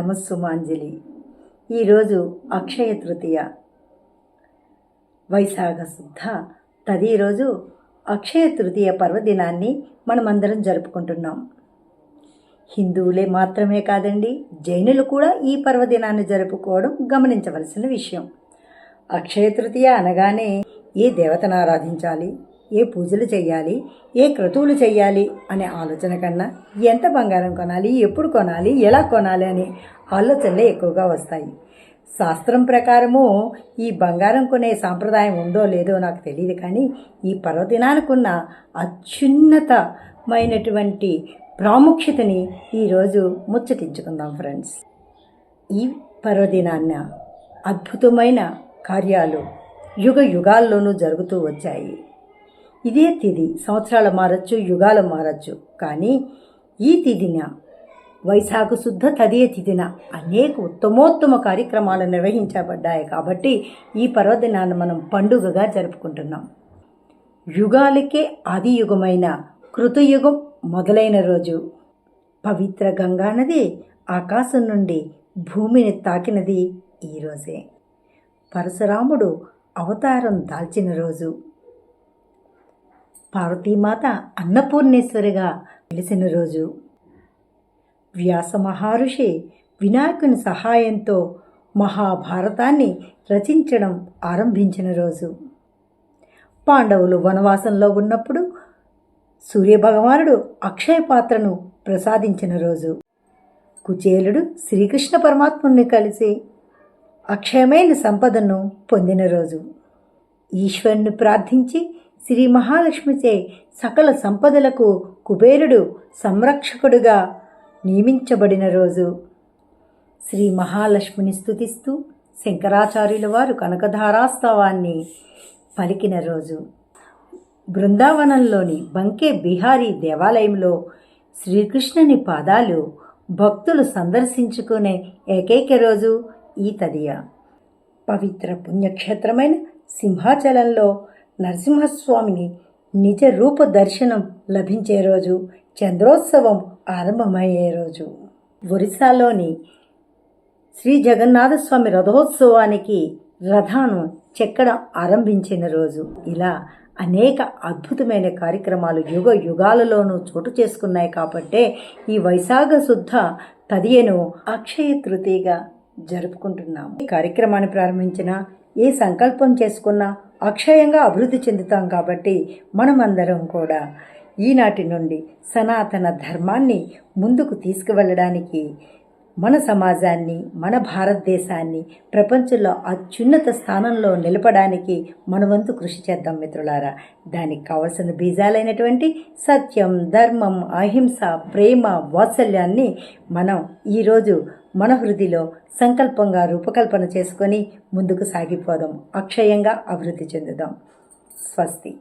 నమస్సుమాంజలి ఈరోజు అక్షయ తృతీయ. వైశాఖ శుద్ధ. తది రోజు అక్షయ తృతీయ పర్వదినాన్ని మనమందరం జరుపుకుంటున్నాం. హిందువులే మాత్రమే కాదండి జైనులు కూడా ఈ పర్వదినాన్ని జరుపుకోవడం గమనించవలసిన విషయం. అక్షయ తృతీయ అనగానే ఏ దేవతను ఆరాధించాలి? ఏ పూజలు చేయాలి? ఏ క్రతువులు చేయాలి? అనే ఆలోచన కన్నా ఎంత బంగారం కొనాలి? ఎప్పుడు కొనాలి? ఎలా కొనాలి? అనే ఆలోచనలే ఎక్కువగా వస్తాయి. శాస్త్రం ప్రకారము ఈ బంగారం కొనే సాంప్రదాయం ఉందో లేదో నాకు తెలియదు కానీ ఈ పర్వదినానికున్న అత్యున్నతమైనటువంటి ప్రాముఖ్యతని ఈరోజు ముచ్చటించుకుందాం ఫ్రెండ్స్. ఈ పర్వదినాన్న అద్భుతమైన కార్యాలు యుగ యుగాల్లోనూ జరుగుతూ వచ్చాయి. ఇదే తేదీ సంవత్సరాలు మారచ్చు యుగాలు మారచ్చు. కానీ ఈ తిథిన వైశాఖ శుద్ధ తదియ తిథిన అనేక ఉత్తమోత్తమ కార్యక్రమాలు నిర్వహించబడ్డాయి కాబట్టి ఈ పర్వదినాన్ని మనం పండుగగా జరుపుకుంటున్నాం. యుగాలకే ఆది యుగమైన కృతయుగం మొదలైన రోజు. పవిత్ర గంగా నది ఆకాశం నుండి భూమిని తాకినది ఈరోజే పరశురాముడు అవతారం దాల్చిన రోజు. పార్వతీమాత అన్నపూర్ణేశ్వరిగా వెలిసిన రోజు. వ్యాస మహర్షి వినాయకుని సహాయంతో మహాభారతాన్ని రచించడం ఆరంభించిన రోజు. పాండవులు వనవాసంలో ఉన్నప్పుడు సూర్యభగవానుడు అక్షయ పాత్రను ప్రసాదించిన రోజు. కుచేలుడు శ్రీకృష్ణ పరమాత్ముని కలిసి అక్షయమైన సంపదను పొందిన రోజు. ఈశ్వరుని ప్రార్థించి శ్రీ మహాలక్ష్మిచే సకల సంపదలకు కుబేరుడు సంరక్షకుడుగా నియమించబడిన రోజు. శ్రీ మహాలక్ష్మిని స్థుతిస్తూ శంకరాచార్యుల వారు కనకధారాస్తవాన్ని పలికిన రోజు. బృందావనంలోని బంకే బిహారీ దేవాలయంలో శ్రీకృష్ణుని పాదాలు భక్తులు సందర్శించుకునే ఏకైక రోజు ఈ తదియ. పవిత్ర పుణ్యక్షేత్రమైన సింహాచలంలో నరసింహస్వామిని నిజ రూప దర్శనం లభించే రోజు చంద్రోత్సవం ఆరంభమయ్యే రోజు. ఒరిస్సాలోని శ్రీ జగన్నాథస్వామి రథోత్సవానికి రథాను చెక్కడం ఆరంభించిన రోజు. ఇలా అనేక అద్భుతమైన కార్యక్రమాలు యుగ యుగాలలోనూ చోటు చేసుకున్నాయి కాబట్టే ఈ వైశాఖ శుద్ధ తదియను అక్షయ తృతీయగా జరుపుకుంటున్నాము. ఈ కార్యక్రమాన్ని ప్రారంభించిన ఏ సంకల్పం చేసుకున్నా అక్షయంగా అభివృద్ధి చెందుతాం కాబట్టి మనమందరం కూడా ఈనాటి నుండి సనాతన ధర్మాన్ని ముందుకు తీసుకువెళ్ళడానికి మన సమాజాన్ని మన భారతదేశాన్ని ప్రపంచంలో అత్యున్నత స్థానంలో నిలపడానికి మన వంతు కృషి చేద్దాం మిత్రులారా. దానికి కావలసిన బీజాలైనటువంటి సత్యం ధర్మం అహింస ప్రేమ వాత్సల్యాన్ని మనం ఈరోజు మన హృదిలో సంకల్పంగా రూపకల్పన చేసుకొని ముందుకు సాగిపోదాం. అక్షయంగా అభివృద్ధి చెందుదాం. స్వస్తి.